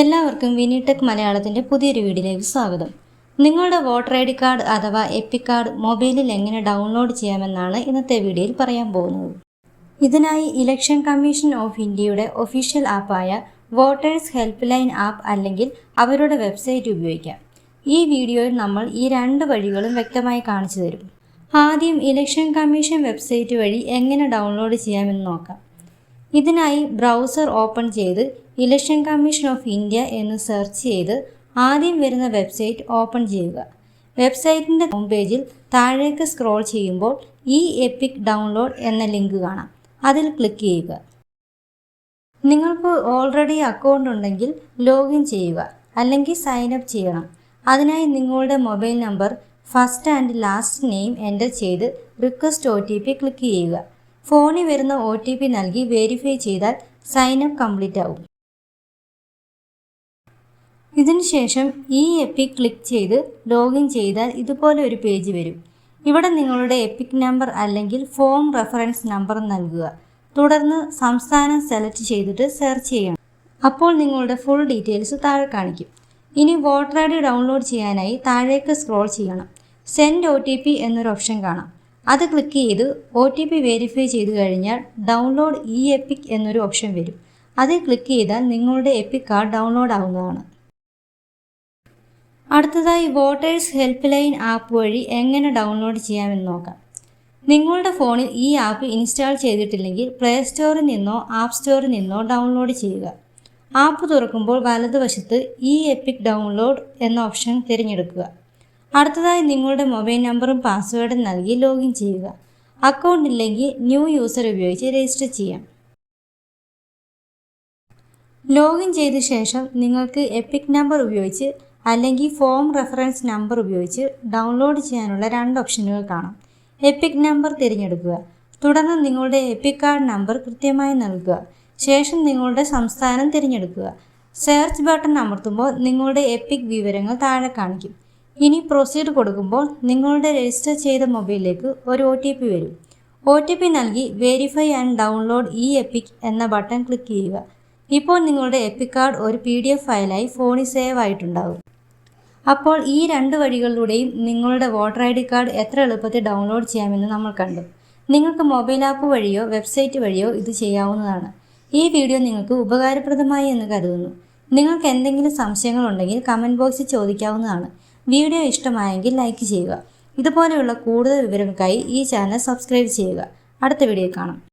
എല്ലാവർക്കും വിനിടെക് മലയാളത്തിന്റെ പുതിയൊരു വീഡിയോയിലേക്ക് സ്വാഗതം. നിങ്ങളുടെ വോട്ടർ ഐ ഡി കാർഡ് അഥവാ എപ്പി കാർഡ് മൊബൈലിൽ എങ്ങനെ ഡൗൺലോഡ് ചെയ്യാമെന്നാണ് ഇന്നത്തെ വീഡിയോയിൽ പറയാൻ പോകുന്നത്. ഇതിനായി ഇലക്ഷൻ കമ്മീഷൻ ഓഫ് ഇന്ത്യയുടെ ഒഫീഷ്യൽ ആപ്പായ വോട്ടേഴ്സ് ഹെൽപ്പ് ലൈൻ ആപ്പ് അല്ലെങ്കിൽ അവരുടെ വെബ്സൈറ്റ് ഉപയോഗിക്കാം. ഈ വീഡിയോയിൽ നമ്മൾ ഈ രണ്ട് വഴികളും വ്യക്തമായി കാണിച്ചു തരും. ആദ്യം ഇലക്ഷൻ കമ്മീഷൻ വെബ്സൈറ്റ് വഴി എങ്ങനെ ഡൗൺലോഡ് ചെയ്യാമെന്ന് നോക്കാം. ഇതിനായി ബ്രൗസർ ഓപ്പൺ ചെയ്ത് ഇലക്ഷൻ കമ്മീഷൻ ഓഫ് ഇന്ത്യ എന്ന് സെർച്ച് ചെയ്ത് ആദ്യം വരുന്ന വെബ്സൈറ്റ് ഓപ്പൺ ചെയ്യുക. വെബ്സൈറ്റിന്റെ ഹോം പേജിൽ താഴേക്ക് സ്ക്രോൾ ചെയ്യുമ്പോൾ ഈ എപ്പിക് ഡൗൺലോഡ് എന്ന ലിങ്ക് കാണാം. അതിൽ ക്ലിക്ക് ചെയ്യുക. നിങ്ങൾക്ക് ഓൾറെഡി അക്കൗണ്ട് ഉണ്ടെങ്കിൽ ലോഗിൻ ചെയ്യുക അല്ലെങ്കിൽ സൈൻ അപ്പ് ചെയ്യണം. അതിനായി നിങ്ങളുടെ mobile number first and last name enter ചെയ്ത് റിക്വസ്റ്റ് ഒ ക്ലിക്ക് ചെയ്യുക. ഫോണിൽ വരുന്ന ഒ ടി പി നൽകി വെരിഫൈ ചെയ്താൽ സൈൻ അപ്പ് കംപ്ലീറ്റ് ആവും. ഇതിനുശേഷം ഈ എപ്പിക് ക്ലിക്ക് ചെയ്ത് ലോഗിൻ ചെയ്താൽ ഇതുപോലെ ഒരു പേജ് വരും. ഇവിടെ നിങ്ങളുടെ എപ്പിക് നമ്പർ അല്ലെങ്കിൽ ഫോം റെഫറൻസ് നമ്പർ നൽകുക. തുടർന്ന് സംസ്ഥാനം സെലക്ട് ചെയ്തിട്ട് സെർച്ച് ചെയ്യണം. അപ്പോൾ നിങ്ങളുടെ ഫുൾ ഡീറ്റെയിൽസ് താഴെ കാണിക്കും. ഇനി വോട്ടർ ഐ ഡി ഡൗൺലോഡ് ചെയ്യാനായി താഴേക്ക് സ്ക്രോൾ ചെയ്യണം. സെൻഡ് ഒ ടി പി എന്നൊരു ഓപ്ഷൻ കാണാം. അത് ക്ലിക്ക് ചെയ്ത് ഒ ടി പി വെരിഫൈ ചെയ്ത് കഴിഞ്ഞാൽ ഡൗൺലോഡ് ഇ എപ്പിക് എന്നൊരു ഓപ്ഷൻ വരും. അതിൽ ക്ലിക്ക് ചെയ്താൽ നിങ്ങളുടെ എപ്പിക് കാർഡ് ഡൗൺലോഡ് ആവുന്നതാണ്. അടുത്തതായി വോട്ടേഴ്സ് ഹെൽപ്പ് ലൈൻ ആപ്പ് വഴി എങ്ങനെ ഡൗൺലോഡ് ചെയ്യാമെന്ന് നോക്കാം. നിങ്ങളുടെ ഫോണിൽ ഈ ആപ്പ് ഇൻസ്റ്റാൾ ചെയ്തിട്ടില്ലെങ്കിൽ പ്ലേ സ്റ്റോറിൽ നിന്നോ ആപ്പ് സ്റ്റോറിൽ നിന്നോ ഡൗൺലോഡ് ചെയ്യുക. ആപ്പ് തുറക്കുമ്പോൾ വലതുവശത്ത് ഇ എപ്പിക് ഡൗൺലോഡ് എന്ന ഓപ്ഷൻ തിരഞ്ഞെടുക്കുക. അടുത്തതായി നിങ്ങളുടെ മൊബൈൽ നമ്പറും പാസ്വേഡും നൽകി ലോഗിൻ ചെയ്യുക. അക്കൗണ്ട് ഇല്ലെങ്കിൽ ന്യൂ യൂസർ ഉപയോഗിച്ച് രജിസ്റ്റർ ചെയ്യാം. ലോഗിൻ ചെയ്ത ശേഷം നിങ്ങൾക്ക് എപ്പിക് നമ്പർ ഉപയോഗിച്ച് അല്ലെങ്കിൽ ഫോം റെഫറൻസ് നമ്പർ ഉപയോഗിച്ച് ഡൗൺലോഡ് ചെയ്യാനുള്ള രണ്ട് ഓപ്ഷനുകൾ കാണാം. എപ്പിക് നമ്പർ തിരഞ്ഞെടുക്കുക. തുടർന്ന് നിങ്ങളുടെ എപ്പിക് കാർഡ് നമ്പർ കൃത്യമായി നൽകുക. ശേഷം നിങ്ങളുടെ സംസ്ഥാനം തിരഞ്ഞെടുക്കുക. സെർച്ച് ബട്ടൺ അമർത്തുമ്പോൾ നിങ്ങളുടെ എപ്പിക് വിവരങ്ങൾ താഴെ കാണിക്കും. ഇനി പ്രൊസീഡ് കൊടുക്കുമ്പോൾ നിങ്ങളുടെ രജിസ്റ്റർ ചെയ്ത മൊബൈലിലേക്ക് ഒരു ഒ ടി പി വരും. ഒ ടി പി നൽകി verify and download E EPIC എന്ന ബട്ടൺ ക്ലിക്ക് ചെയ്യുക. ഇപ്പോൾ നിങ്ങളുടെ എപ്പിക് കാർഡ് ഒരു പി ഡി എഫ് ഫയലായി ഫോണിൽ സേവ് ആയിട്ടുണ്ടാകും അപ്പോൾ ഈ രണ്ട് വഴികളിലൂടെയും നിങ്ങളുടെ വോട്ടർ ഐ ഡി കാർഡ് എത്ര എളുപ്പത്തിൽ ഡൗൺലോഡ് ചെയ്യാമെന്ന് നമ്മൾ കണ്ടു. നിങ്ങൾക്ക് മൊബൈൽ ആപ്പ് വഴിയോ വെബ്സൈറ്റ് വഴിയോ ഇത് ചെയ്യാവുന്നതാണ്. ഈ വീഡിയോ നിങ്ങൾക്ക് ഉപകാരപ്രദമായി എന്ന് കരുതുന്നു. നിങ്ങൾക്ക് എന്തെങ്കിലും സംശയങ്ങളുണ്ടെങ്കിൽ കമന്റ് ബോക്സിൽ ചോദിക്കാവുന്നതാണ്. വീഡിയോ ഇഷ്ടമായെങ്കിൽ ലൈക്ക് ചെയ്യുക. ഇതുപോലെയുള്ള കൂടുതൽ വിവരങ്ങൾക്കായി ഈ ചാനൽ സബ്സ്ക്രൈബ് ചെയ്യുക. അടുത്ത വീഡിയോ കാണാം.